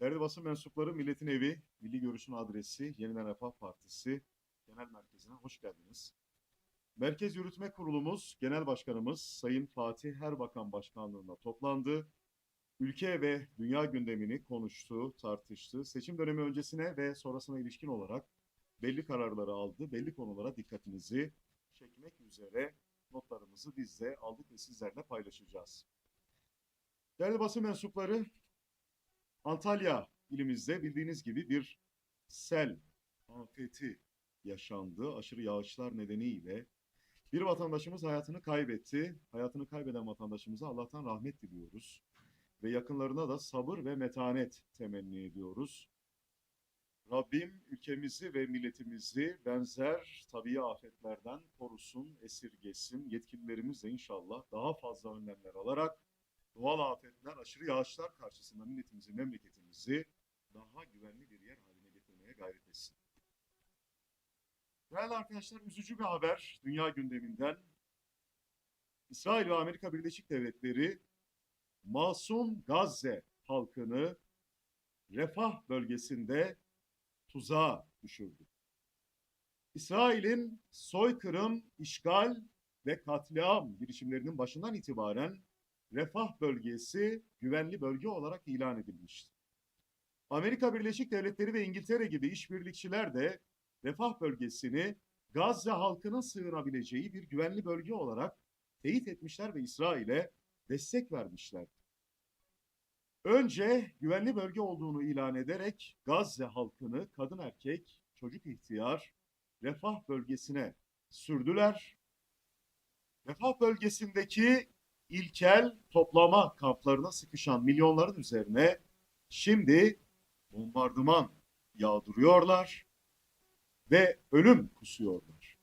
Değerli basın mensupları, Milletin Evi, Milli Görüş'ün adresi, Yeniden Refah Partisi Genel Merkezi'ne hoş geldiniz. Merkez Yürütme Kurulumuz, Genel Başkanımız Sayın Fatih Erbakan Başkanlığında toplandı. Ülke ve dünya gündemini konuştu, tartıştı. Seçim dönemi öncesine ve sonrasına ilişkin olarak belli kararları aldı. Belli konulara dikkatinizi çekmek üzere notlarımızı biz de aldık ve sizlerle paylaşacağız. Değerli basın mensupları, Antalya ilimizde bildiğiniz gibi bir sel afeti yaşandı. Aşırı yağışlar nedeniyle bir vatandaşımız hayatını kaybetti. Hayatını kaybeden vatandaşımıza Allah'tan rahmet diliyoruz. Ve yakınlarına da sabır ve metanet temenni ediyoruz. Rabbim ülkemizi ve milletimizi benzer tabii afetlerden korusun, esirgesin. Yetkililerimiz de inşallah daha fazla önlemler alarak doğal afetler, aşırı yağışlar karşısında milletimizi, memleketimizi daha güvenli bir yer haline getirmeye gayret etsin. Değerli arkadaşlar, üzücü bir haber dünya gündeminden. İsrail ve Amerika Birleşik Devletleri masum Gazze halkını refah bölgesinde tuzağa düşürdü. İsrail'in soykırım, işgal ve katliam girişimlerinin başından itibaren refah bölgesi güvenli bölge olarak ilan edilmişti. Amerika Birleşik Devletleri ve İngiltere gibi işbirlikçiler de refah bölgesini Gazze halkının sığınabileceği bir güvenli bölge olarak teyit etmişler ve İsrail'e destek vermişler. Önce güvenli bölge olduğunu ilan ederek Gazze halkını kadın erkek, çocuk ihtiyar refah bölgesine sürdüler. Refah bölgesindeki ilkel toplama kamplarına sıkışan milyonların üzerine şimdi bombardıman yağdırıyorlar ve ölüm kusuyorlar.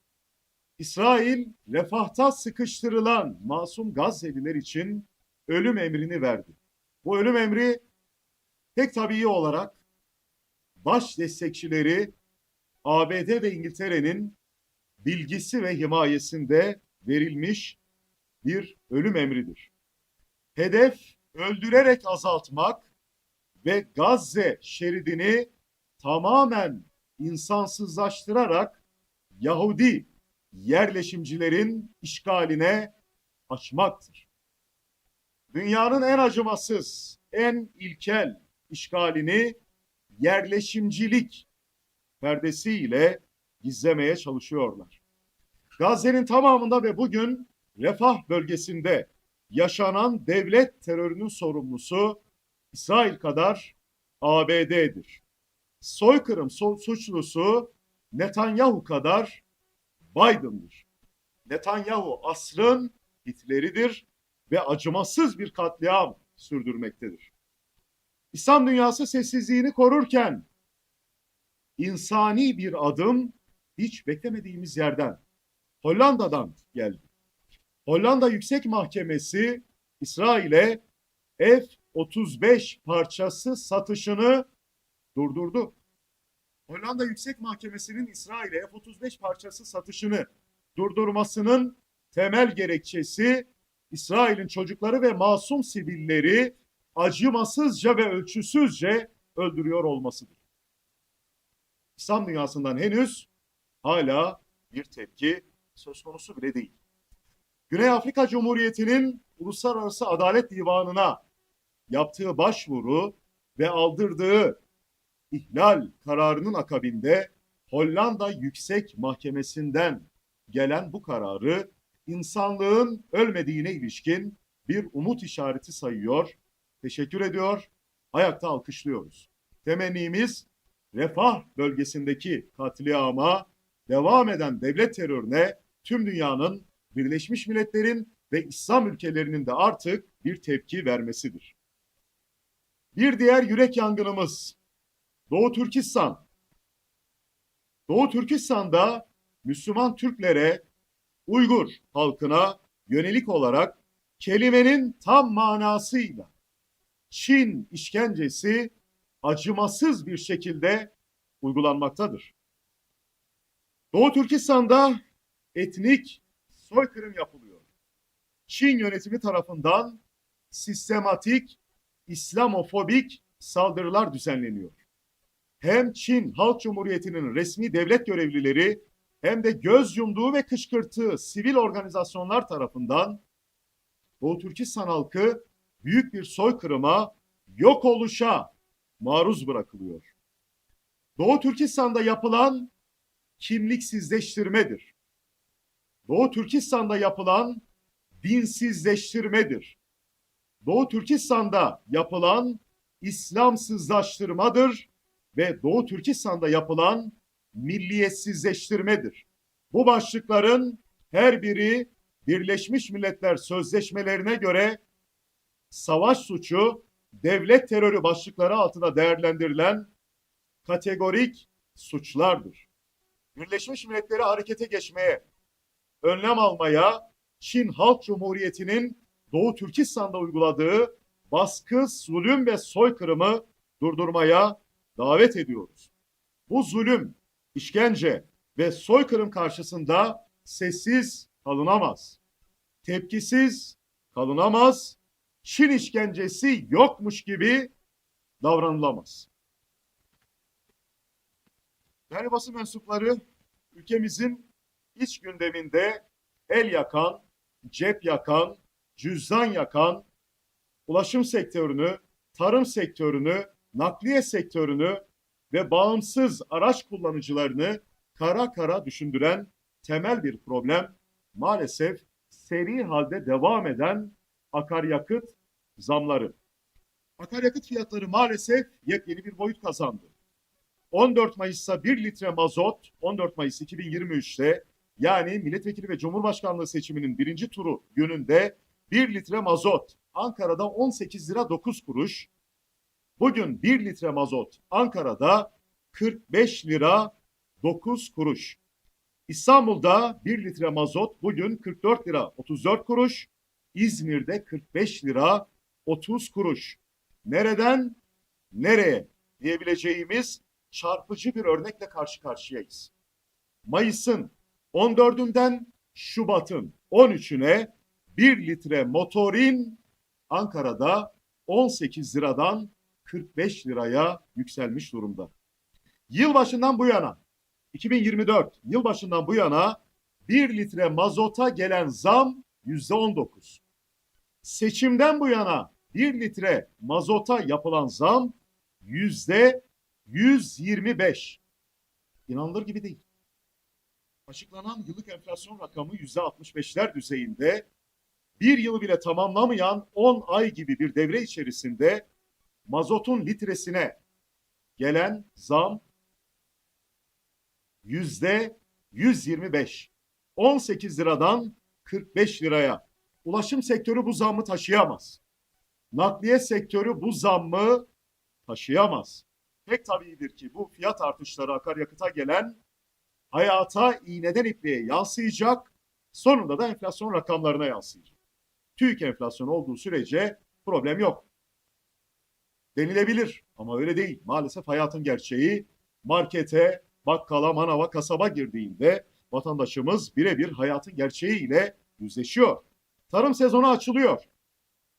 İsrail refahta sıkıştırılan masum Gazze'liler için ölüm emrini verdi. Bu ölüm emri tek tabii olarak baş destekçileri ABD ve İngiltere'nin bilgisi ve himayesinde verilmiş bir ölüm emridir. Hedef öldürerek azaltmak ve Gazze şeridini tamamen insansızlaştırarak Yahudi yerleşimcilerin işgaline açmaktır. Dünyanın en acımasız, en ilkel işgalini yerleşimcilik perdesiyle gizlemeye çalışıyorlar. Gazze'nin tamamında ve bugün Refah bölgesinde yaşanan devlet terörünün sorumlusu İsrail kadar ABD'dir. Soykırım suçlusu Netanyahu kadar Biden'dır. Netanyahu asrın Hitler'idir ve acımasız bir katliam sürdürmektedir. İslam dünyası sessizliğini korurken insani bir adım hiç beklemediğimiz yerden Hollanda'dan geldi. Hollanda Yüksek Mahkemesi İsrail'e F-35 parçası satışını durdurdu. Hollanda Yüksek Mahkemesi'nin İsrail'e F-35 parçası satışını durdurmasının temel gerekçesi İsrail'in çocukları ve masum sivilleri acımasızca ve ölçüsüzce öldürüyor olmasıdır. İslam dünyasından henüz hala bir tepki söz konusu bile değil. Güney Afrika Cumhuriyeti'nin Uluslararası Adalet Divanı'na yaptığı başvuru ve aldırdığı ihlal kararının akabinde Hollanda Yüksek Mahkemesi'nden gelen bu kararı insanlığın ölmediğine ilişkin bir umut işareti sayıyor. Teşekkür ediyor. Ayakta alkışlıyoruz. Temennimiz refah bölgesindeki katliama, devam eden devlet terörüne tüm dünyanın Birleşmiş Milletler'in ve İslam ülkelerinin de artık bir tepki vermesidir. Bir diğer yürek yangınımız Doğu Türkistan. Doğu Türkistan'da Müslüman Türklere, Uygur halkına yönelik olarak kelimenin tam manasıyla Çin işkencesi acımasız bir şekilde uygulanmaktadır. Doğu Türkistan'da etnik soykırım yapılıyor. Çin yönetimi tarafından sistematik İslamofobik saldırılar düzenleniyor. Hem Çin Halk Cumhuriyeti'nin resmi devlet görevlileri hem de göz yumduğu ve kışkırttığı sivil organizasyonlar tarafından Doğu Türkistan halkı büyük bir soykırıma, yok oluşa maruz bırakılıyor. Doğu Türkistan'da yapılan kimliksizleştirmedir. Doğu Türkistan'da yapılan dinsizleştirmedir. Doğu Türkistan'da yapılan İslamsızlaştırmadır ve Doğu Türkistan'da yapılan milliyetsizleştirmedir. Bu başlıkların her biri Birleşmiş Milletler Sözleşmelerine göre savaş suçu, devlet terörü başlıkları altında değerlendirilen kategorik suçlardır. Birleşmiş Milletleri harekete geçmeye, önlem almaya, Çin Halk Cumhuriyeti'nin Doğu Türkistan'da uyguladığı baskı, zulüm ve soykırımı durdurmaya davet ediyoruz. Bu zulüm, işkence ve soykırım karşısında sessiz kalınamaz. Tepkisiz kalınamaz. Çin işkencesi yokmuş gibi davranılamaz. Değerli basın mensupları, ülkemizin iç gündeminde el yakan, cep yakan, cüzdan yakan, ulaşım sektörünü, tarım sektörünü, nakliye sektörünü ve bağımsız araç kullanıcılarını kara kara düşündüren temel bir problem maalesef seri halde devam eden akaryakıt zamları. Akaryakıt fiyatları maalesef yepyeni bir boyut kazandı. 14 Mayıs'ta 1 litre mazot 14 Mayıs 2023'te yani milletvekili ve cumhurbaşkanlığı seçiminin birinci turu gününde 1 litre mazot Ankara'da 18 lira 9 kuruş. Bugün 1 litre mazot Ankara'da 45 lira 9 kuruş. İstanbul'da 1 litre mazot bugün 44 lira 34 kuruş. İzmir'de 45 lira 30 kuruş. Nereden nereye diyebileceğimiz çarpıcı bir örnekle karşı karşıyayız. Mayıs'ın 14'ünden Şubat'ın 13'üne 1 litre motorin Ankara'da 18 liradan 45 liraya yükselmiş durumda. Yılbaşından bu yana 2024 yılbaşından bu yana 1 litre mazota gelen zam %19. Seçimden bu yana 1 litre mazota yapılan zam %125. İnanılır gibi değil. Açıklanan yıllık enflasyon rakamı %65'ler düzeyinde bir yılı bile tamamlamayan 10 ay gibi bir devre içerisinde mazotun litresine gelen zam yüzde 125. 18 liradan 45 liraya. Ulaşım sektörü bu zammı taşıyamaz. Nakliye sektörü bu zammı taşıyamaz. Pek tabiidir ki bu fiyat artışları akaryakıta gelen hayata iğneden ipliğe yansıyacak, sonunda da enflasyon rakamlarına yansıyacak. TÜİK enflasyonu olduğu sürece problem yok. Denilebilir ama öyle değil. Maalesef hayatın gerçeği markete, bakkala, manava, kasaba girdiğinde vatandaşımız birebir hayatın gerçeğiyle yüzleşiyor. Tarım sezonu açılıyor.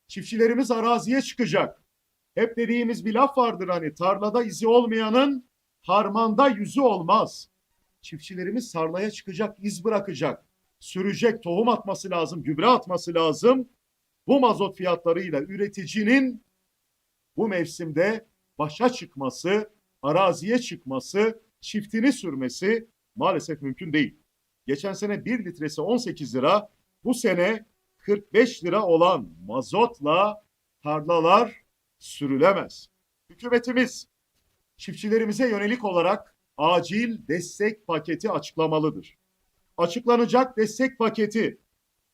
Çiftçilerimiz araziye çıkacak. Hep dediğimiz bir laf vardır hani tarlada izi olmayanın harmanda yüzü olmaz. Çiftçilerimiz tarlaya çıkacak, iz bırakacak, sürecek, tohum atması lazım, gübre atması lazım. Bu mazot fiyatlarıyla üreticinin bu mevsimde başa çıkması, araziye çıkması, çiftini sürmesi maalesef mümkün değil. Geçen sene 1 litresi 18 lira, bu sene 45 lira olan mazotla tarlalar sürülemez. Hükümetimiz çiftçilerimize yönelik olarak acil destek paketi açıklamalıdır. Açıklanacak destek paketi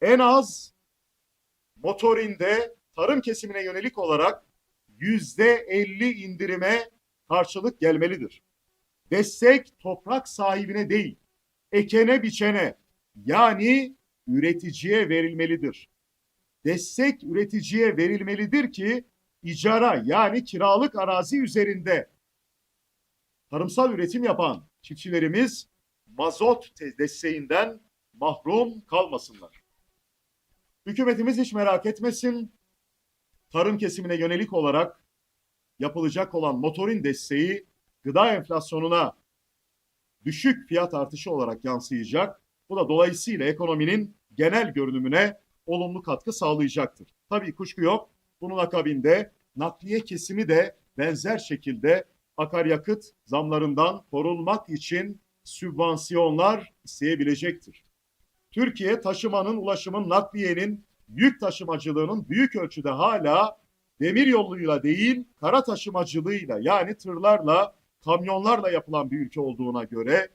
en az motorinde tarım kesimine yönelik olarak yüzde 50 indirime karşılık gelmelidir. Destek toprak sahibine değil, ekene biçene yani üreticiye verilmelidir. Destek üreticiye verilmelidir ki icara yani kiralık arazi üzerinde tarımsal üretim yapan çiftçilerimiz mazot desteğinden mahrum kalmasınlar. Hükümetimiz hiç merak etmesin. Tarım kesimine yönelik olarak yapılacak olan motorin desteği gıda enflasyonuna düşük fiyat artışı olarak yansıyacak. Bu da dolayısıyla ekonominin genel görünümüne olumlu katkı sağlayacaktır. Tabii kuşku yok. Bunun akabinde nakliye kesimi de benzer şekilde akaryakıt zamlarından korunmak için sübvansiyonlar isteyebilecektir. Türkiye taşımanın, ulaşımın, nakliyenin, yük taşımacılığının büyük ölçüde hala demir yoluyla değil, kara taşımacılığıyla yani tırlarla, kamyonlarla yapılan bir ülke olduğuna göre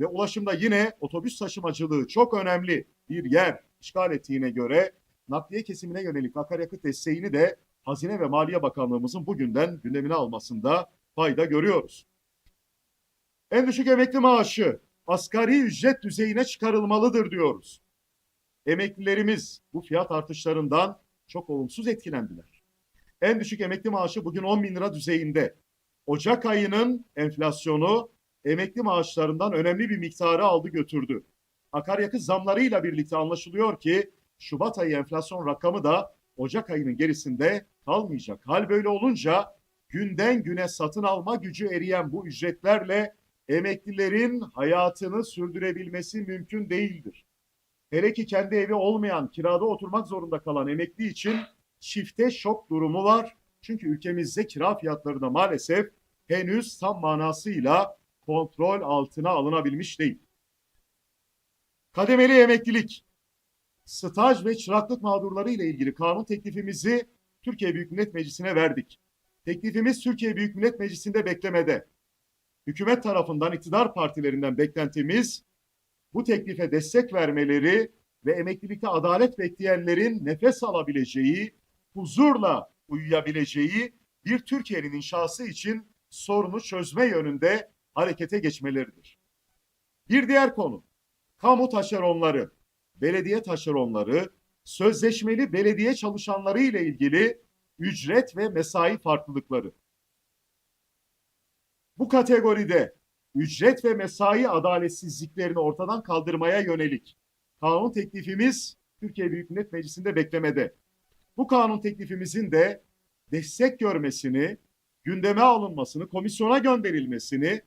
ve ulaşımda yine otobüs taşımacılığı çok önemli bir yer işgal ettiğine göre nakliye kesimine yönelik akaryakıt desteğini de Hazine ve Maliye Bakanlığımızın bugünden gündemine almasında fayda görüyoruz. En düşük emekli maaşı asgari ücret düzeyine çıkarılmalıdır diyoruz. Emeklilerimiz bu fiyat artışlarından çok olumsuz etkilendiler. En düşük emekli maaşı bugün 10 bin lira düzeyinde. Ocak ayının enflasyonu emekli maaşlarından önemli bir miktarı aldı götürdü. Akaryakıt zamlarıyla birlikte anlaşılıyor ki Şubat ayı enflasyon rakamı da Ocak ayının gerisinde kalmayacak. Hal böyle olunca günden güne satın alma gücü eriyen bu ücretlerle emeklilerin hayatını sürdürebilmesi mümkün değildir. Hele ki kendi evi olmayan, kirada oturmak zorunda kalan emekli için çifte şok durumu var. Çünkü ülkemizde kira fiyatları da maalesef henüz tam manasıyla kontrol altına alınabilmiş değil. Kademeli emeklilik, staj ve çıraklık mağdurları ile ilgili kanun teklifimizi Türkiye Büyük Millet Meclisi'ne verdik. Teklifimiz Türkiye Büyük Millet Meclisi'nde beklemede. Hükümet tarafından iktidar partilerinden beklentimiz bu teklife destek vermeleri ve emeklilikte adalet bekleyenlerin nefes alabileceği, huzurla uyuyabileceği bir Türkiye'nin inşası için sorunu çözme yönünde harekete geçmeleridir. Bir diğer konu, kamu taşeronları, belediye taşeronları, sözleşmeli belediye çalışanları ile ilgili ücret ve mesai farklılıkları. Bu kategoride ücret ve mesai adaletsizliklerini ortadan kaldırmaya yönelik kanun teklifimiz Türkiye Büyük Millet Meclisi'nde beklemede. Bu kanun teklifimizin de destek görmesini, gündeme alınmasını, komisyona gönderilmesini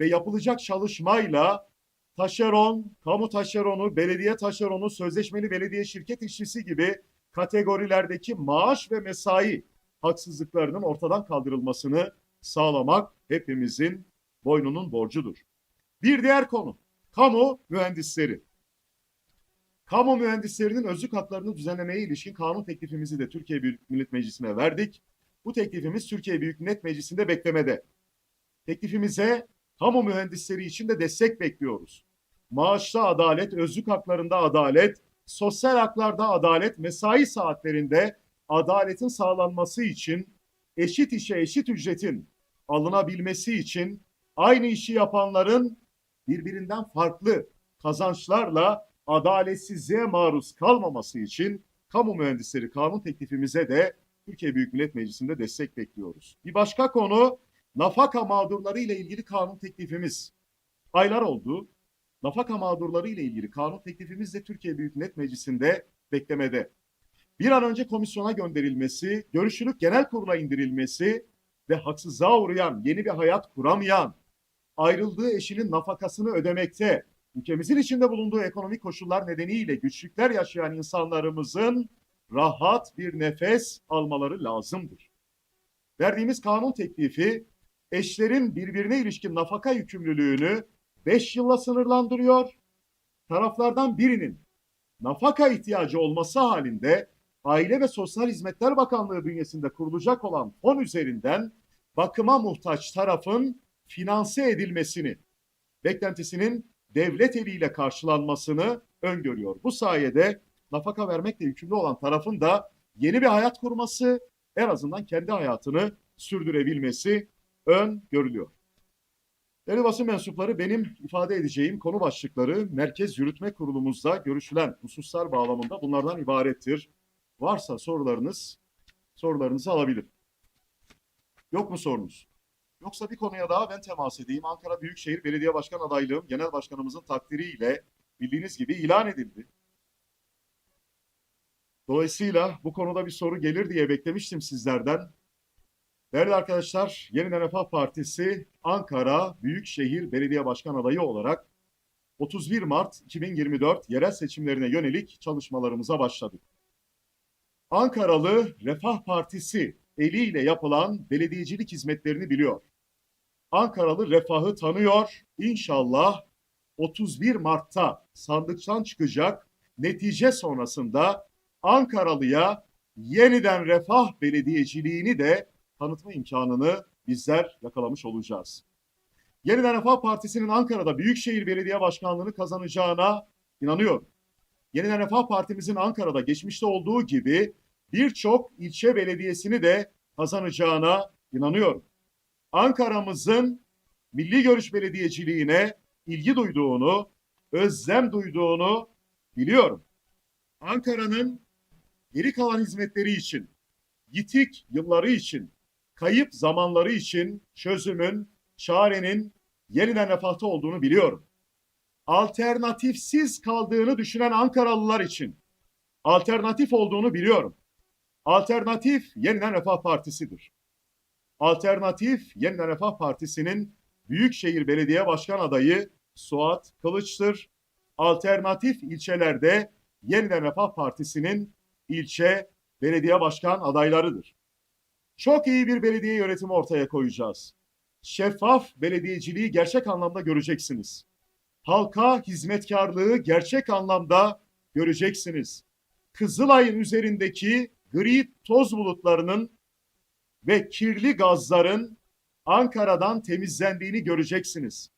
ve yapılacak çalışmayla taşeron, kamu taşeronu, belediye taşeronu, sözleşmeli belediye şirket işçisi gibi kategorilerdeki maaş ve mesai haksızlıklarının ortadan kaldırılmasını sağlamak hepimizin boynunun borcudur. Bir diğer konu, kamu mühendisleri. Kamu mühendislerinin özlük haklarını düzenlemeye ilişkin kanun teklifimizi de Türkiye Büyük Millet Meclisi'ne verdik. Bu teklifimiz Türkiye Büyük Millet Meclisi'nde beklemede. Teklifimize kamu mühendisleri için de destek bekliyoruz. Maaşta adalet, özlük haklarında adalet, sosyal haklarda adalet, mesai saatlerinde adaletin sağlanması için eşit işe eşit ücretin alınabilmesi için aynı işi yapanların birbirinden farklı kazançlarla adaletsizliğe maruz kalmaması için kamu mühendisleri kanun teklifimize de Türkiye Büyük Millet Meclisi'nde destek bekliyoruz. Bir başka konu nafaka mağdurları ile ilgili kanun teklifimiz. Aylar oldu. Nafaka mağdurları ile ilgili kanun teklifimiz de Türkiye Büyük Millet Meclisi'nde beklemede. Bir an önce komisyona gönderilmesi, görüşülüp genel kurula indirilmesi ve haksızlığa uğrayan, yeni bir hayat kuramayan, ayrıldığı eşinin nafakasını ödemekte, ülkemizin içinde bulunduğu ekonomik koşullar nedeniyle güçlükler yaşayan insanlarımızın rahat bir nefes almaları lazımdır. Verdiğimiz kanun teklifi eşlerin birbirine ilişkin nafaka yükümlülüğünü 5 yılla sınırlandırıyor. Taraflardan birinin nafaka ihtiyacı olması halinde Aile ve Sosyal Hizmetler Bakanlığı bünyesinde kurulacak olan fon üzerinden bakıma muhtaç tarafın finanse edilmesini, beklentisinin devlet eliyle karşılanmasını öngörüyor. Bu sayede nafaka vermekle yükümlü olan tarafın da yeni bir hayat kurması, en azından kendi hayatını sürdürebilmesi öngörülüyor. Değerli basın mensupları benim ifade edeceğim konu başlıkları Merkez Yürütme Kurulumuzda görüşülen hususlar bağlamında bunlardan ibarettir. Varsa sorularınız, sorularınızı alabilirim. Yok mu sorunuz? Yoksa bir konuya daha ben temas edeyim. Ankara Büyükşehir Belediye Başkan adaylığım genel başkanımızın takdiriyle bildiğiniz gibi ilan edildi. Dolayısıyla bu konuda bir soru gelir diye beklemiştim sizlerden. Değerli arkadaşlar, Yeniden Refah Partisi Ankara Büyükşehir Belediye Başkan adayı olarak 31 Mart 2024 yerel seçimlerine yönelik çalışmalarımıza başladık. Ankaralı Refah Partisi eliyle yapılan belediyecilik hizmetlerini biliyor. Ankaralı refahı tanıyor. İnşallah 31 Mart'ta sandıktan çıkacak netice sonrasında Ankaralıya yeniden refah belediyeciliğini de tanıtma imkanını bizler yakalamış olacağız. Yeniden Refah Partisi'nin Ankara'da Büyükşehir Belediye Başkanlığı'nı kazanacağına inanıyorum. Yeniden Refah Partimizin Ankara'da geçmişte olduğu gibi birçok ilçe belediyesini de kazanacağına inanıyorum. Ankara'mızın milli görüş belediyeciliğine ilgi duyduğunu, özlem duyduğunu biliyorum. Ankara'nın geri kalan hizmetleri için, yitik yılları için, kayıp zamanları için çözümün, çarenin yeniden refahta olduğunu biliyorum. Alternatifsiz kaldığını düşünen Ankaralılar için alternatif olduğunu biliyorum. Alternatif Yeniden Refah Partisi'dir. Alternatif Yeniden Refah Partisi'nin Büyükşehir Belediye Başkan adayı Suat Kılıç'tır. Alternatif ilçelerde Yeniden Refah Partisi'nin ilçe belediye başkan adaylarıdır. Çok iyi bir belediye yönetimi ortaya koyacağız. Şeffaf belediyeciliği gerçek anlamda göreceksiniz. Halka hizmetkarlığı gerçek anlamda göreceksiniz. Kızılay'ın üzerindeki gri toz bulutlarının ve kirli gazların Ankara'dan temizlendiğini göreceksiniz.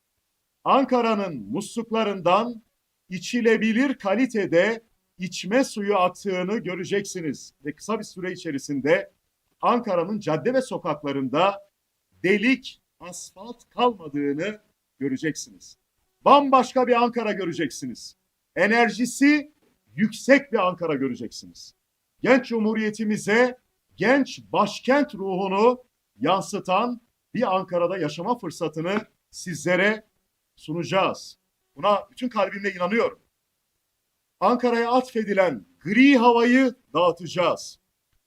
Ankara'nın musluklarından içilebilir kalitede içme suyu aktığını göreceksiniz ve kısa bir süre içerisinde Ankara'nın cadde ve sokaklarında delik, asfalt kalmadığını göreceksiniz. Bambaşka bir Ankara göreceksiniz. Enerjisi yüksek bir Ankara göreceksiniz. Genç Cumhuriyetimize genç başkent ruhunu yansıtan bir Ankara'da yaşama fırsatını sizlere sunacağız. Buna bütün kalbimle inanıyorum. Ankara'ya atfedilen gri havayı dağıtacağız.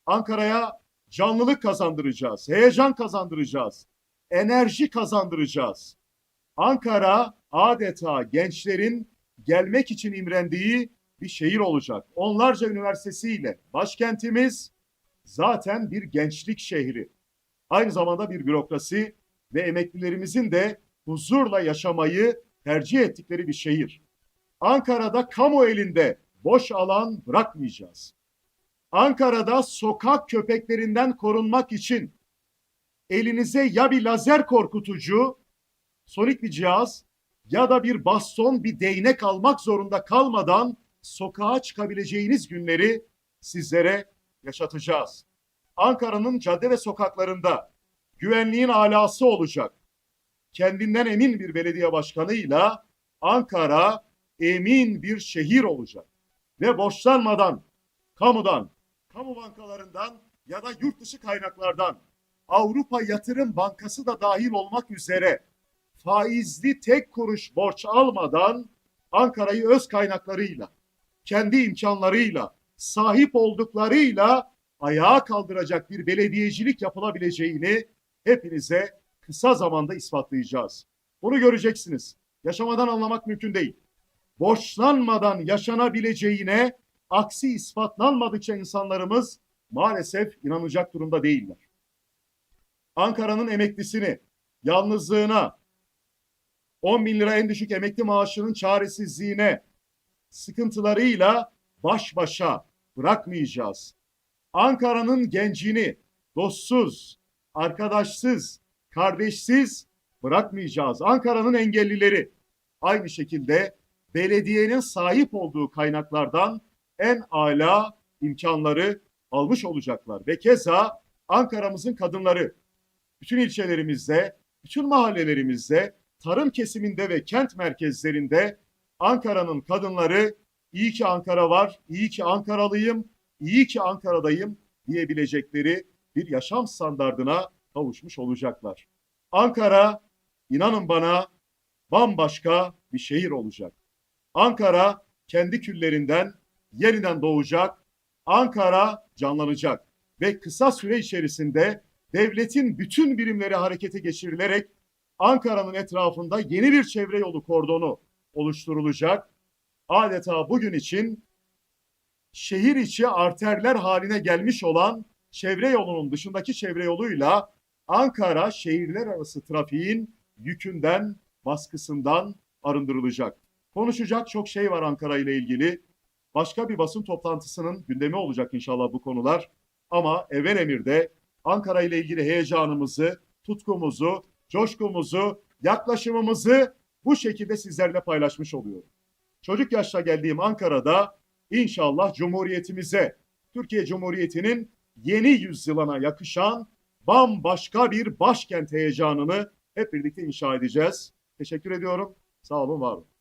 Ankara'ya canlılık kazandıracağız, heyecan kazandıracağız, enerji kazandıracağız. Ankara adeta gençlerin gelmek için imrendiği bir şehir olacak. Onlarca üniversitesiyle başkentimiz zaten bir gençlik şehri. Aynı zamanda bir bürokrasi ve emeklilerimizin de huzurla yaşamayı tercih ettikleri bir şehir. Ankara'da kamu elinde boş alan bırakmayacağız. Ankara'da sokak köpeklerinden korunmak için elinize ya bir lazer korkutucu, sonik bir cihaz ya da bir baston, bir değnek almak zorunda kalmadan sokağa çıkabileceğiniz günleri sizlere yaşatacağız. Ankara'nın cadde ve sokaklarında güvenliğin alası olacak. Kendinden emin bir belediye başkanıyla Ankara emin bir şehir olacak. Ve borçlanmadan, kamudan, kamu bankalarından ya da yurt dışı kaynaklardan Avrupa Yatırım Bankası da dahil olmak üzere faizli tek kuruş borç almadan Ankara'yı öz kaynaklarıyla, kendi imkanlarıyla, sahip olduklarıyla ayağa kaldıracak bir belediyecilik yapılabileceğini hepinize kısa zamanda ispatlayacağız. Bunu göreceksiniz. Yaşamadan anlamak mümkün değil. Borçlanmadan yaşanabileceğine aksi ispatlanmadıkça insanlarımız maalesef inanacak durumda değiller. Ankara'nın emeklisini, yalnızlığına, 10 bin lira en düşük emekli maaşının çaresizliğine, sıkıntılarıyla baş başa bırakmayacağız. Ankara'nın gencini dostsuz, arkadaşsız, kardeşsiz bırakmayacağız. Ankara'nın engellileri aynı şekilde belediyenin sahip olduğu kaynaklardan en ala imkanları almış olacaklar. Ve keza Ankara'mızın kadınları bütün ilçelerimizde, bütün mahallelerimizde, tarım kesiminde ve kent merkezlerinde Ankara'nın kadınları iyi ki Ankara var, iyi ki Ankaralıyım, iyi ki Ankara'dayım diyebilecekleri bir yaşam standardına kavuşmuş olacaklar. Ankara inanın bana bambaşka bir şehir olacak. Ankara kendi küllerinden yeniden doğacak. Ankara canlanacak ve kısa süre içerisinde devletin bütün birimleri harekete geçirilerek Ankara'nın etrafında yeni bir çevre yolu kordonu oluşturulacak. Adeta bugün için şehir içi arterler haline gelmiş olan çevre yolunun dışındaki çevre yoluyla Ankara şehirler arası trafiğin yükünden, baskısından arındırılacak. Konuşacak çok şey var Ankara ile ilgili. Başka bir basın toplantısının gündemi olacak inşallah bu konular. Ama evvel emirde Ankara ile ilgili heyecanımızı, tutkumuzu, coşkumuzu, yaklaşımımızı bu şekilde sizlerle paylaşmış oluyorum. Çocuk yaşta geldiğim Ankara'da inşallah Cumhuriyetimize, Türkiye Cumhuriyeti'nin yeni yüzyılına yakışan bambaşka bir başkent heyecanını hep birlikte inşa edeceğiz. Teşekkür ediyorum. Sağ olun, var olun.